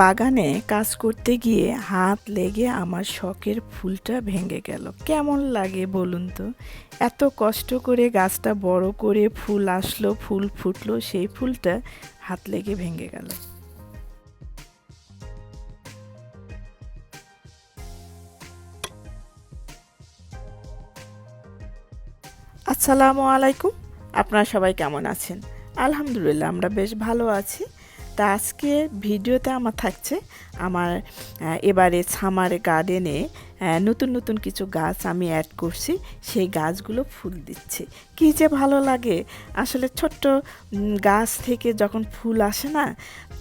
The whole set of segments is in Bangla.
বাগানে কাজ করতে গিয়ে হাত লেগে আমার শখের ফুলটা ভেঙে গেল। কেমন লাগে বলুন তো? এত কষ্ট করে গাছটা বড় করে ফুল আসলো, ফুল ফুটলো, সেই ফুলটা হাত লেগে ভেঙে গেল। আসসালামু আলাইকুম। আপনারা সবাই কেমন আছেন? আলহামদুলিল্লাহ, আমরা বেশ ভালো আছি। তা আজকে ভিডিওতে আমার থাকছে আমার এবারে সামার গার্ডেনে নতুন নতুন কিছু গাছ আমি অ্যাড করছি, সেই গাছগুলো ফুল দিচ্ছে। কী যে ভালো লাগে। আসলে ছোট্ট গাছ থেকে যখন ফুল আসে না,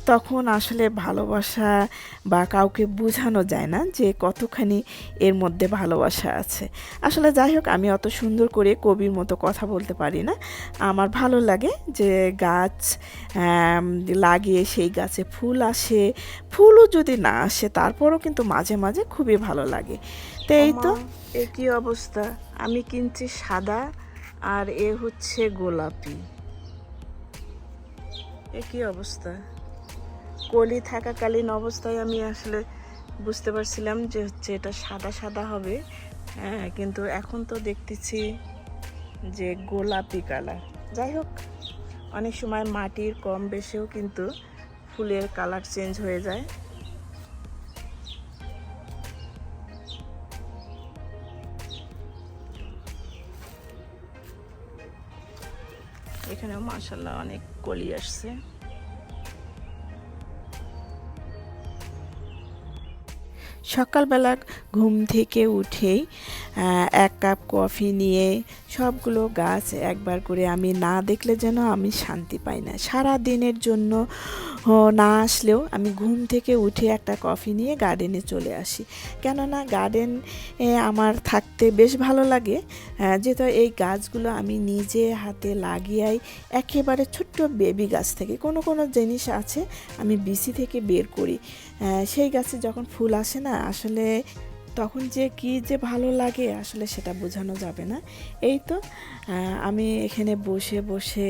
তখন আসলে ভালোবাসা বা কাউকে বোঝানো যায় না যে কতখানি এর মধ্যে ভালোবাসা আছে। আসলে যাই হোক, আমি অত সুন্দর করে কবির মতো কথা বলতে পারি না। আমার ভালো লাগে যে গাছ লাগিয়ে সেই গাছে ফুল আসে। ফুলও যদি না আসে, তারপরও কিন্তু মাঝে মাঝে খুবই ভালো লাগে। তো? এই তো এ কি অবস্থা? আমি কিনছি সাদা আর এ হচ্ছে গোলাপি। এ কি অবস্থা? কলি থাকাকালীন অবস্থায় আমি আসলে বুঝতে পারছিলাম যে হচ্ছে এটা সাদা সাদা হবে। হ্যাঁ কিন্তু এখন তো দেখতেছি যে গোলাপি কালার। যাই হোক, অনেক সময় মাটির কম বেশিও কিন্তু ফুলের কালার চেঞ্জ হয়ে যায়। এখানেও মাসাল্লাহ অনেক কলি আসছে। সকালবেলা ঘুম থেকে উঠেই এক কাপ কফি নিয়ে সবগুলো গাছ একবার করে আমি না দেখলে যেন আমি শান্তি পাই না। সারা দিনের জন্য না আসলেও আমি ঘুম থেকে উঠে একটা কফি নিয়ে গার্ডেনে চলে আসি। কেননা গার্ডেন আমার থাকতে বেশ ভালো লাগে যেহেতু এই গাছগুলো আমি নিজে হাতে লাগিয়াই একেবারে ছোট্ট বেবি গাছ থেকে কোনো কোনো জিনিস আছে আমি বিসি থেকে বের করি। সেই গাছে যখন ফুল আসে না আসলে তখন যে কি যে ভালো লাগে আসলে সেটা বোঝানো যাবে না। এই তো আমি এখানে বসে বসে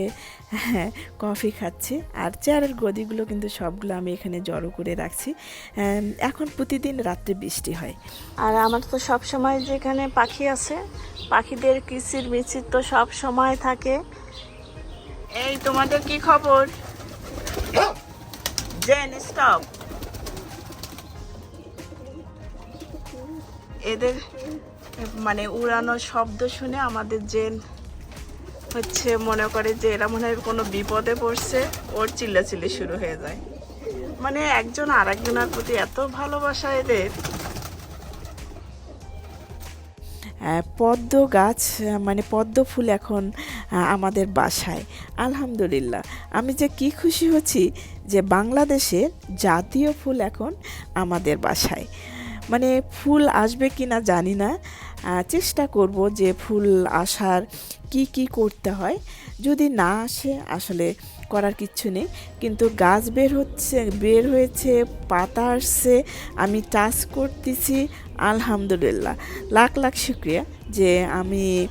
হ্যাঁ, কফি খাচ্ছি। আর চেয়ারের গদিগুলো কিন্তু সবগুলো আমি এখানে জড়ো করে রাখছি। এখন প্রতিদিন রাত্রে বৃষ্টি হয়। আর আমার তো সব সময় যেখানে পাখি আছে পাখিদের কিচির মিচির তো সব সময় থাকে। এই তোমাদের কি খবর? জেন স্টপ। এদের মানে উড়ানোর শব্দ শুনে আমাদের জেন হচ্ছে মনে করে যে এরা মনে হয় কোনো বিপদে পড়ছে, ওর চিল্লাচিল্লি শুরু হয়ে যায়। মানে একজন আর একজনের প্রতি এত ভালোবাসা এদের। পদ্ম গাছ মানে পদ্ম ফুল এখন আমাদের বাসায়। আলহামদুলিল্লাহ। আমি যে কি খুশি হচ্ছি যে বাংলাদেশের জাতীয় ফুল এখন আমাদের বাসায়। মানে ফুল আসবে কি না জানি না। চেষ্টা করব যে ফুল আসার কি কি করতে হয়। যদি না আসে, আসলে করার কিচ্ছু নেই। কিন্তু গাছ বের হচ্ছে, বের হয়েছে, পাতা আসছে, আমি টাচ করতেছি, আলহামদুলিল্লাহ। লাখ লাখ শুক্রিয়া যে আমি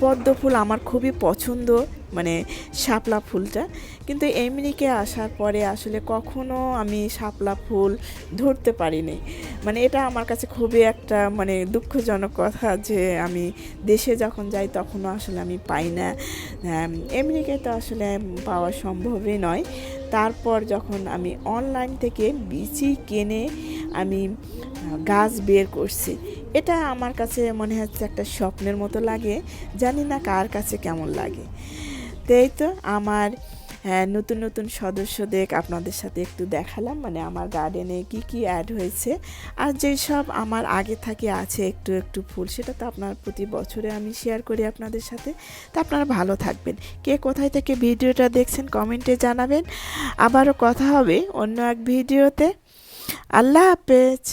পদ্ম ফুল আমার খুবই পছন্দ মানে শাপলা ফুলটা। কিন্তু এমনিকে আসার পরে আসলে কখনো আমি শাপলা ফুল ধরতে পারিনি। মানে এটা আমার কাছে খুবই একটা মানে দুঃখজনক কথা যে আমি দেশে যখন যাই তখনও আসলে আমি পাই না। এমনিকে তো আসলে পাওয়া সম্ভবই নয়। তারপর যখন আমি অনলাইন থেকে বিচি কিনে আমি গাছ বের করছি। এটা আমার কাছে মনে হচ্ছে একটা স্বপ্নের মতো লাগে, জানি না কার কাছে কেমন লাগে। তাই তো আমার নতুন নতুন সদস্যদের আপনাদের সাথে একটু দেখালাম মানে আমার গার্ডেনে কি কি অ্যাড হয়েছে। আর যেসব আমার আগে থাকে আছে একটু একটু ফুল, সেটা তো আপনার প্রতি বছরে আমি শেয়ার করি আপনাদের সাথে। তো আপনারা ভালো থাকবেন। কে কোথায় থেকে ভিডিওটা দেখছেন কমেন্টে জানাবেন। আবারও কথা হবে অন্য এক ভিডিওতে। আল্লাহ হাফেজ